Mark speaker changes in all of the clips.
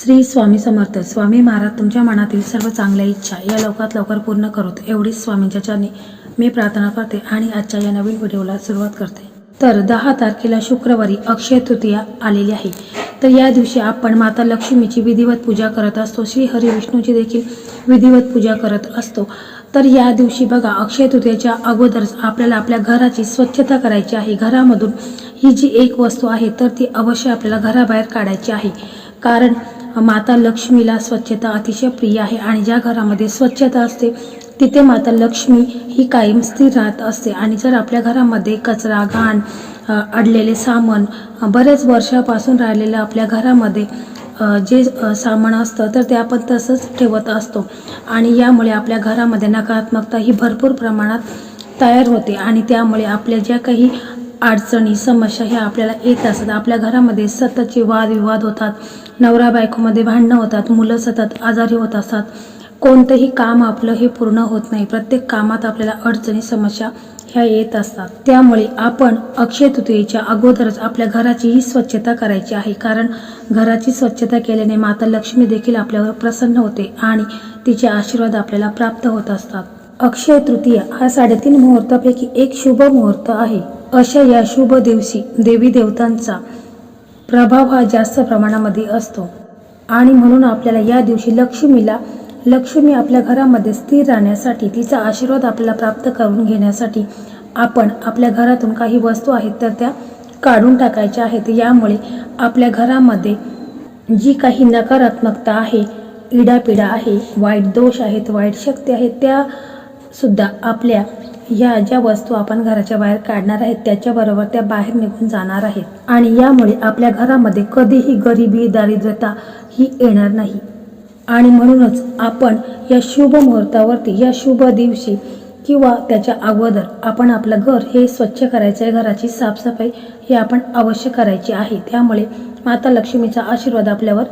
Speaker 1: श्री स्वामी समर्थ. स्वामी महाराज तुमच्या मनातील सर्व चांगल्या इच्छा या लवकरात लवकर पूर्ण करोत. एवढीच स्वामींच्या चरणी मी प्रार्थना करते आणि आजच्या या नवीन व्हिडिओला सुरुवात करते. तर दहा तारखेला शुक्रवारी अक्षय तृतीया आलेली आहे. तर या दिवशी आपण माता लक्ष्मीची विधिवत पूजा करत असतो. श्री हरी विष्णूची देखील विधिवत पूजा करत असतो. तर या दिवशी बघा अक्षय तृतीयाच्या अगोदरच आपल्याला आपल्या घराची स्वच्छता करायची आहे. घरामधून ही जी एक वस्तू आहे तर ती अवश्य आपल्याला घराबाहेर काढायची आहे. कारण माता लक्ष्मीला स्वच्छता अतिशय प्रिय आहे आणि ज्या घरामध्ये स्वच्छता असते तिथे माता लक्ष्मी ही कायम स्थिर राहत असते. आणि जर आपल्या घरामध्ये कचरा घाण अडलेले सामान बरेच वर्षापासून राहिलेलं आपल्या घरामध्ये जे सामान असतं तर ते आपण तसंच ठेवत असतो. आणि यामुळे आपल्या घरामध्ये नकारात्मकता ही भरपूर प्रमाणात तयार होते आणि त्यामुळे आपल्या ज्या काही अडचणी समस्या ह्या आपल्याला येत असतात. आपल्या घरामध्ये सततचे वादविवाद होतात. नवरा बायकोमध्ये भांडणं होतात मुलं सतत आजारी होत असतात. कोणतंही काम आपलं हे पूर्ण होत नाही. प्रत्येक कामात आपल्याला अडचणी समस्या ह्या येत असतात. त्यामुळे आपण अक्षय तृतीयेच्या अगोदरच आपल्या घराची ही स्वच्छता करायची आहे. कारण घराची स्वच्छता केल्याने माता लक्ष्मी देखील आपल्यावर प्रसन्न होते आणि तिचे आशीर्वाद आपल्याला प्राप्त होत असतात. अक्षय तृतीया हा साडेतीन मुहूर्तापैकी एक शुभ मुहूर्त आहे. अशा या शुभ दिवशी देवी देवतांचा प्रभाव हा जास्त प्रमाणामध्ये असतो. आणि म्हणून आपल्याला या दिवशी लक्ष्मीला लक्ष्मी आपल्या घरामध्ये स्थिर राहण्यासाठी तिचा आशीर्वाद आपल्याला प्राप्त करून घेण्यासाठी आपण आपल्या घरातून काही वस्तू आहेत तर त्या काढून टाकायच्या आहेत. यामुळे आपल्या घरामध्ये जी काही नकारात्मकता आहे इडापिडा आहे वाईट दोष आहेत वाईट शक्ती आहेत त्या सुद्धा आपल्या या ज्या वस्तू आपण घराच्या बाहेर काढणार आहेत त्याच्याबरोबर त्या बाहेर निघून जाणार आहेत. आणि यामुळे आपल्या घरामध्ये कधीही गरिबी दारिद्र्यता ही येणार नाही. आणि म्हणूनच आपण या शुभ मुहूर्तावरती या शुभ दिवशी किंवा त्याच्या अगोदर आपण आपलं घर हे स्वच्छ करायचं आहे घराची साफसफाई ही आपण अवश्य करायची आहे. त्यामुळे माता लक्ष्मीचा आशीर्वाद आपल्यावर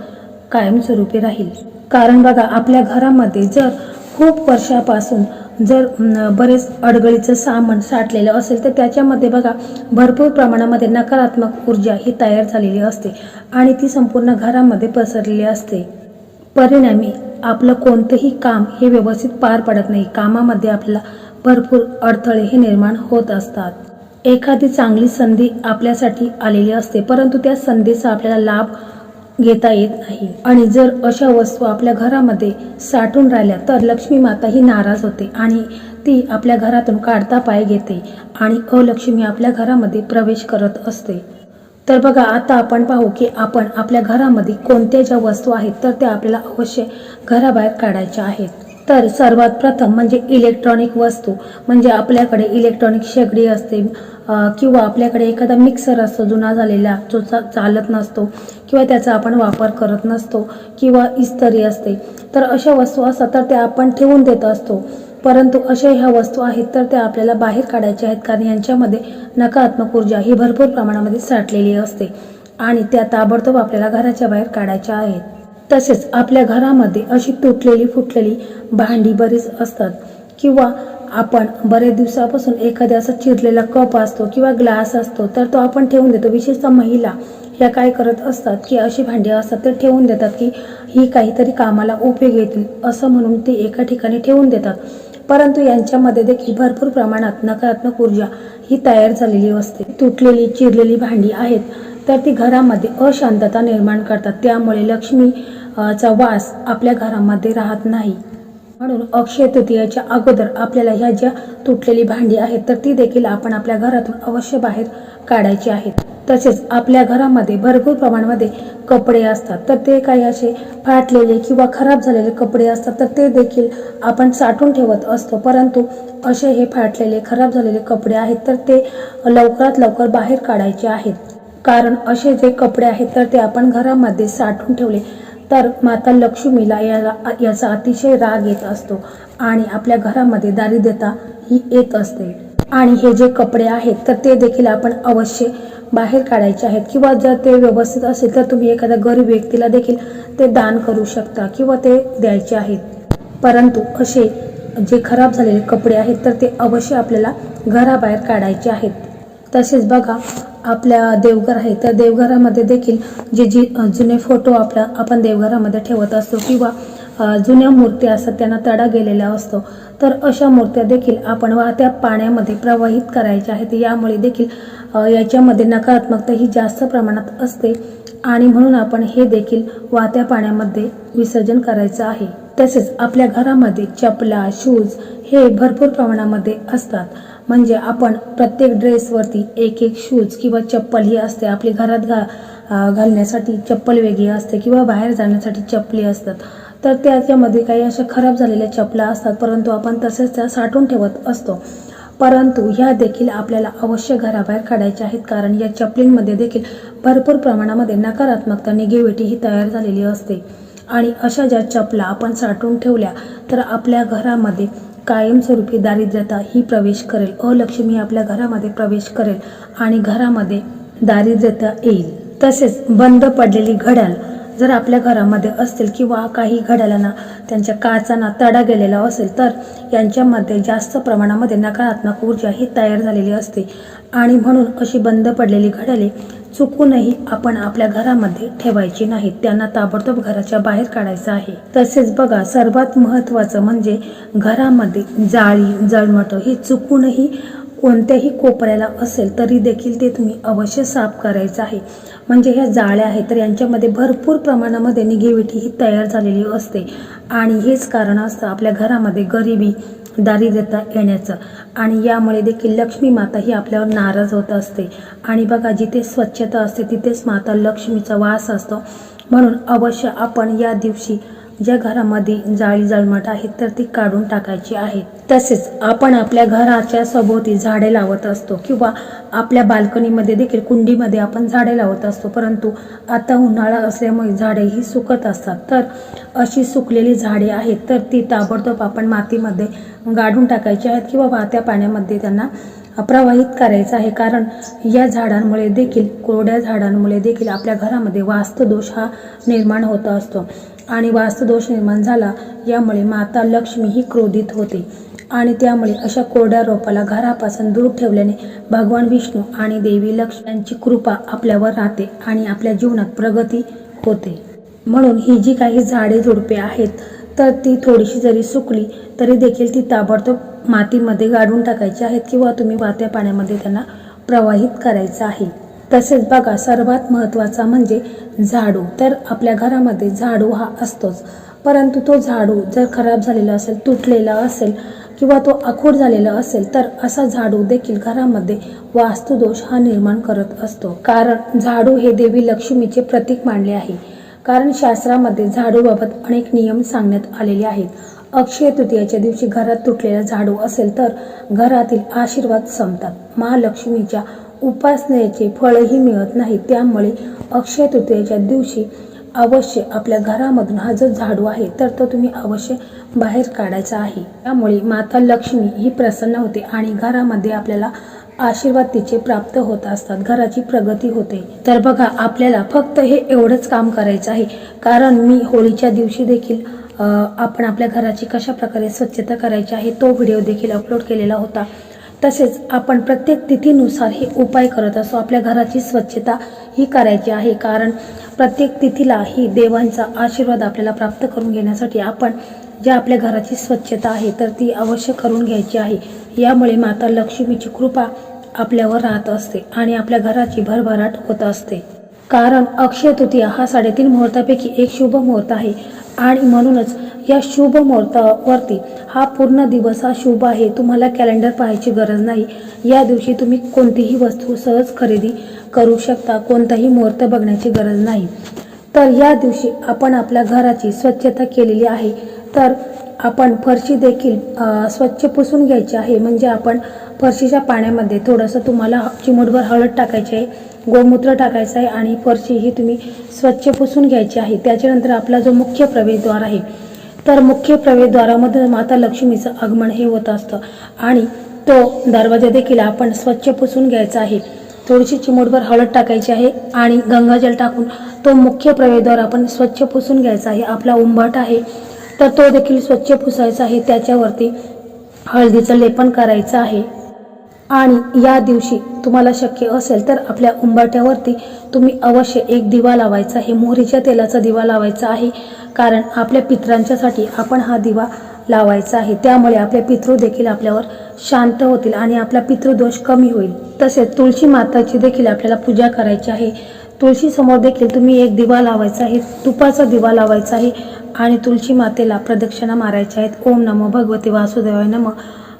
Speaker 1: कायमस्वरूपी राहील. कारण बघा आपल्या घरामध्ये जर खूप वर्षापासून जर बरेच अडगळीचं सामान साठलेलं असेल तर त्याच्यामध्ये बघा भरपूर प्रमाणामध्ये नकारात्मक ऊर्जा ही तयार झालेली असते आणि ती संपूर्ण घरामध्ये पसरलेली असते. परिणामी आपलं कोणतंही काम हे व्यवस्थित पार पडत नाही. कामामध्ये आपल्याला भरपूर अडथळे हे निर्माण होत असतात. एखादी चांगली संधी आपल्यासाठी आलेली असते परंतु त्या संधीचा आपल्याला लाभ घेता येत नाही. आणि जर अशा वस्तू आपल्या घरामध्ये साठून राहिल्या तर लक्ष्मी माता ही नाराज होते आणि ती आपल्या घरातून काढता पाय घेते आणि अलक्ष्मी आपल्या घरामध्ये प्रवेश करत असते. तर बघा आता आपण पाहू की आपण आपल्या घरामध्ये कोणत्या ज्या वस्तू आहेत तर त्या आपल्याला अवश्य घराबाहेर काढायच्या आहेत. तर सर्वात प्रथम म्हणजे इलेक्ट्रॉनिक वस्तू म्हणजे आपल्याकडे इलेक्ट्रॉनिक शेगडी असते किंवा आपल्याकडे एखादा मिक्सर असतो जुना झालेला जो चा चालत नसतो किंवा त्याचा आपण वापर करत नसतो किंवा इस्तरी असते. तर अशा वस्तू असतात तर त्या आपण ठेवून देत असतो. परंतु अशा ह्या वस्तू आहेत तर त्या आपल्याला बाहेर काढायच्या आहेत कारण यांच्यामध्ये नकारात्मक ऊर्जा ही भरपूर प्रमाणामध्ये साठलेली असते. आणि त्या ताबडतोब आपल्याला घराच्या बाहेर काढायच्या आहेत. तसेच आपल्या घरामध्ये अशी तुटलेली फुटलेली भांडी बरीच असतात. किंवा आपण बऱ्याच दिवसापासून एखाद्या असा चिरलेला कप असतो किंवा ग्लास असतो तर तो आपण ठेवून देतो. विशेषतः महिला ह्या काय करत असतात की अशी भांडी असतात तर ठेवून देतात की ही काहीतरी कामाला उपयोग येतील असं म्हणून ते एका ठिकाणी ठेवून देतात. परंतु यांच्यामध्ये देखील भरपूर प्रमाणात नकारात्मक ऊर्जा ही तयार झालेली असते. तुटलेली चिरलेली भांडी आहेत तर ती घरामध्ये अशांतता निर्माण करतात. त्यामुळे लक्ष्मी चा वास आपल्या घरामध्ये राहत नाही. म्हणून अक्षय तृतीयाच्या अगोदर आपल्याला ह्या ज्या तुटलेली भांडी आहेत तर ती देखील आपण आपल्या घरातून अवश्य बाहेर काढायची आहेत. तसेच आपल्या घरामध्ये भरपूर प्रमाणामध्ये कपडे असतात तर ते काही असे फाटलेले किंवा खराब झालेले कपडे असतात तर ते देखील आपण साठवून ठेवत असतो. परंतु असे हे फाटलेले खराब झालेले कपडे आहेत तर ते लवकरात लवकर बाहेर काढायचे आहेत. कारण असे जे कपडे आहेत तर ते आपण घरामध्ये साठवून ठेवले तर माता लक्ष्मीला याला याचा अतिशय राग येत असतो आणि आपल्या घरामध्ये दारिद्र्यता ही येत असते. आणि हे जे कपडे आहेत तर ते देखील आपण अवश्य बाहेर काढायचे आहेत. किंवा जर ते व्यवस्थित असेल तर तुम्ही एखाद्या गरीब व्यक्तीला देखील ते दान करू शकता किंवा ते द्यायचे आहेत. परंतु असे जे खराब झालेले कपडे आहेत तर ते अवश्य आपल्याला घराबाहेर काढायचे आहेत. तसेच बघा आपल्या देवघर आहे त्या देवघरामध्ये देखील जे जी जुने फोटो आपल्या आपण देवघरामध्ये ठेवत असतो किंवा जुन्या मूर्त्या असतात त्यांना तडा गेलेला असतो. तर अशा मूर्त्या देखील आपण वाहत्या पाण्यामध्ये प्रवाहित करायच्या आहेत. यामुळे देखील याच्यामध्ये नकारात्मकता ही जास्त प्रमाणात असते आणि म्हणून आपण हे देखील वाहत्या पाण्यामध्ये विसर्जन करायचं आहे. तसेच आपल्या घरामध्ये चपला शूज हे भरपूर प्रमाणामध्ये असतात. म्हणजे आपण प्रत्येक ड्रेसवरती एक एक शूज किंवा चप्पल ही असते. आपली घरात घा घालण्यासाठी चप्पल वेगळी असते किंवा बाहेर जाण्यासाठी चपली असतात. तर त्याच्यामध्ये काही अशा खराब झालेल्या चपला असतात परंतु आपण तसेच त्या साठवून ठेवत असतो. परंतु ह्या देखील आपल्याला अवश्य घराबाहेर काढायच्या आहेत कारण या चपलींमध्ये देखील भरपूर प्रमाणामध्ये नकारात्मकता निगेटिव्हिटी ही तयार झालेली असते. आणि अशा ज्या चपला आपण साठवून ठेवल्या तर आपल्या घरामध्ये कायमस्वरूपी दारिद्र्यता ही प्रवेश करेल. अलक्ष्मी आपल्या घरामध्ये प्रवेश करेल आणि घरामध्ये दारिद्र्यता येईल. तसेच बंद पडलेली घड्याळ जर आपल्या घरामध्ये असतील किंवा काही घड्याळांना त्यांच्या काचांना तडा गेलेला असेल तर यांच्यामध्ये जास्त प्रमाणामध्ये नकारात्मक ऊर्जा ही तयार झालेली असते. आणि म्हणून अशी बंद पडलेली घड्याळे चुकूनही आपण आपल्या घरामध्ये ठेवायची नाहीत त्यांना ताबडतोब घराच्या बाहेर काढायचं आहे. तसेच बघा सर्वात महत्त्वाचं म्हणजे घरामध्ये जाळी जळमट ही चुकूनही कोणत्याही कोपऱ्याला असेल तरी देखील ते तुम्ही अवश्य साफ करायचं आहे. म्हणजे ह्या जाळ्या आहेत तर यांच्यामध्ये भरपूर प्रमाणामध्ये निगेविटी ही तयार झालेली असते. आणि हेच कारण असतं आपल्या घरामध्ये गरिबी दारिद्र्यता येण्याचं. आणि यामुळे देखील लक्ष्मी माता ही आपल्यावर नाराज होत असते. आणि बघा जिथे स्वच्छता असते तिथेच माता लक्ष्मीचा वास असतो. म्हणून अवश्य आपण या दिवशी ज्या घरामध्ये जाळी जळमट आहेत तर ती काढून टाकायची आहेत तसेच आपण आपल्या घराच्या सभोवती झाडे लावत असतो किंवा आपल्या बाल्कनीमध्ये देखील कुंडीमध्ये आपण झाडे लावत असतो. परंतु आता उन्हाळा असल्यामुळे झाडे ही सुकत असतात. तर अशी सुकलेली झाडे आहेत तर ती ताबडतोब आपण मातीमध्ये गाडून टाकायची आहेत किंवा वाहत्या पाण्यामध्ये त्यांना प्रवाहित करायचं आहे. कारण या झाडांमुळे देखील कोरड्या झाडांमुळे देखील आपल्या घरामध्ये वास्तुदोष हा निर्माण होत असतो. आणि वास्तुदोष निर्माण झाला यामुळे माता लक्ष्मी ही क्रोधित होते. आणि त्यामुळे अशा कोरड्या रोपाला घरापासून दूर ठेवल्याने भगवान विष्णू आणि देवी लक्ष्मी यांची कृपा आपल्यावर राहते आणि आपल्या जीवनात प्रगती होते. म्हणून ही जी काही झाडे झुडपे आहेत तर ती थोडीशी जरी सुकली तरी देखील ती ताबडतोब मातीमध्ये गाडून टाकायची आहेत किंवा तुम्ही वाहत्या पाण्यामध्ये त्यांना प्रवाहित करायचं आहे. तसेच बघा सर्वात महत्त्वाचा म्हणजे झाडू. तर आपल्या घरामध्ये झाडू हा असतोच. परंतु तो झाडू जर खराब झालेला असेल तुटलेला असेल किंवा तो आखूड झालेला असेल तर असा झाडू देखील घरामध्ये वास्तुदोष हा निर्माण करत असतो. कारण झाडू हे देवी लक्ष्मीचे प्रतीक मानले आहे. कारण शास्त्रामध्ये झाडूबाबत अनेक नियम सांगण्यात आलेले आहेत. अक्षय तृतीयाच्या दिवशी घरात तुटलेला झाडू असेल तर घरातील आशीर्वाद संपतात. महालक्ष्मीच्या उपासनेचे फळही मिळत नाही. त्यामुळे अक्षय तृतीयेच्या दिवशी अवश्य आपल्या घरामधून हा जो झाडू आहे तर तो तुम्ही अवश्य बाहेर काढायचा आहे. त्यामुळे माता लक्ष्मी ही प्रसन्न होते आणि घरामध्ये आपल्याला आशीर्वाद तिचे प्राप्त होत असतात. घराची प्रगती होते. तर बघा आपल्याला फक्त हे एवढंच काम करायचं आहे. कारण मी होळीच्या दिवशी देखील आपण आपल्या घराची कशा प्रकारे स्वच्छता करायची आहे तो व्हिडिओ देखील अपलोड केलेला होता. तसेच आपण प्रत्येक तिथीनुसार हे उपाय करत असतो आपल्या घराची स्वच्छता ही करायची आहे. कारण प्रत्येक तिथीला ही देवांचा आशीर्वाद आपल्याला प्राप्त करून घेण्यासाठी आपण ज्या आपल्या घराची स्वच्छता आहे तर ती अवश्य करून घ्यायची आहे. यामुळे माता लक्ष्मीची कृपा आपल्यावर राहत असते आणि आपल्या घराची भरभराट होत असते. कारण अक्षय तृतीया हा साडेतीन मुहूर्तापैकी एक शुभ मुहूर्त आहे आणि म्हणूनच या शुभ मुहूर्तावरती हा पूर्ण दिवस हा शुभ आहे. तुम्हाला कॅलेंडर पाहायची गरज नाही. या दिवशी तुम्ही कोणतीही वस्तू सहज खरेदी करू शकता. कोणताही मुहूर्त बघण्याची गरज नाही. तर या दिवशी आपण आपल्या घराची स्वच्छता केलेली आहे. तर आपण फरशी देखील स्वच्छ पुसून घ्यायची आहे. म्हणजे आपण फरशीच्या पाण्यामध्ये थोडंसं तुम्हाला चिमूटभर हळद टाकायची आहे गोमूत्र टाकायचं आहे आणि फरशी ही तुम्ही स्वच्छ पुसून घ्यायची आहे. त्याच्यानंतर आपला जो मुख्य प्रवेशद्वार आहे तर मुख्य प्रवेशद्वारामध्ये माता लक्ष्मीचं आगमन हे होत असतं. आणि तो दरवाजा देखील आपण स्वच्छ पुसून घ्यायचा आहे. थोडीशी चिमूटभर हळद टाकायची आहे आणि गंगाजल टाकून तो मुख्य प्रवेशद्वार आपण स्वच्छ पुसून घ्यायचा आहे. आपला उंबाट आहे. तर तो देखील स्वच्छ पुसायचा आहे. त्याच्यावरती हळदीचं लेपन करायचं आहे. आणि या दिवशी तुम्हाला शक्य असेल तर आपल्या उंबाट्यावरती तुम्ही अवश्य एक दिवा लावायचा आहे. मोहरीच्या तेलाचा दिवा लावायचा आहे. कारण आपल्या पित्रांच्यासाठी आपण हा दिवा लावायचा आहे. त्यामुळे आपले पितृ देखील आपल्यावर शांत होतील आणि आपला पितृदोष कमी होईल. तसेच तुळशी माताची देखील आपल्याला पूजा करायची आहे. तुळशीसमोर देखील तुम्ही एक दिवा लावायचा आहे. तुपाचा दिवा लावायचा आहे. आणि तुळशी मातेला प्रदक्षिणा मारायच्या आहेत. ओम नमो भगवती वासुदेवाय नम.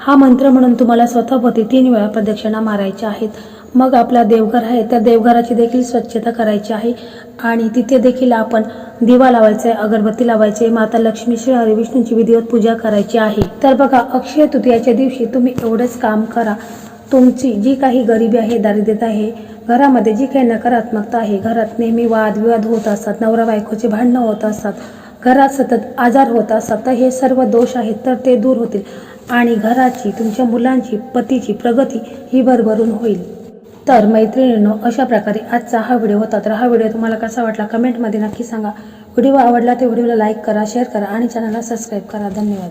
Speaker 1: हा मंत्र म्हणून तुम्हाला स्वतःपती तीन वेळा प्रदक्षिणा मारायच्या आहेत. मग आपला देवघर आहे त्या देवघराची देखील स्वच्छता करायची आहे. आणि तिथे देखील आपण दिवा लावायचा आहे अगरबत्ती लावायची आहे माता लक्ष्मी श्री हरिविष्णूंची विधिवत पूजा करायची आहे. तर बघा अक्षय तृतीयाच्या दिवशी तुम्ही एवढंच काम करा. तुमची जी काही गरिबी आहे दारिद्र्यता आहे घरामध्ये जी काही नकारात्मकता आहे घरात नेहमी वादविवाद होत असतात नवरा बायकोचे भांडणं होत असतात घरात सतत आजार होत असतात तर हे सर्व दोष आहेत तर ते दूर होतील. आणि घराची तुमच्या मुलांची पतीची प्रगती ही भरभरून होईल. तर मैत्रिणींनो अशा प्रकारे आजचा हा व्हिडिओ होता. तर हा व्हिडिओ तुम्हाला कसा वाटला कमेंटमध्ये नक्की सांगा. व्हिडिओ आवडला तर व्हिडिओला लाईक करा शेअर करा आणि चॅनलला सबस्क्राईब करा. धन्यवाद.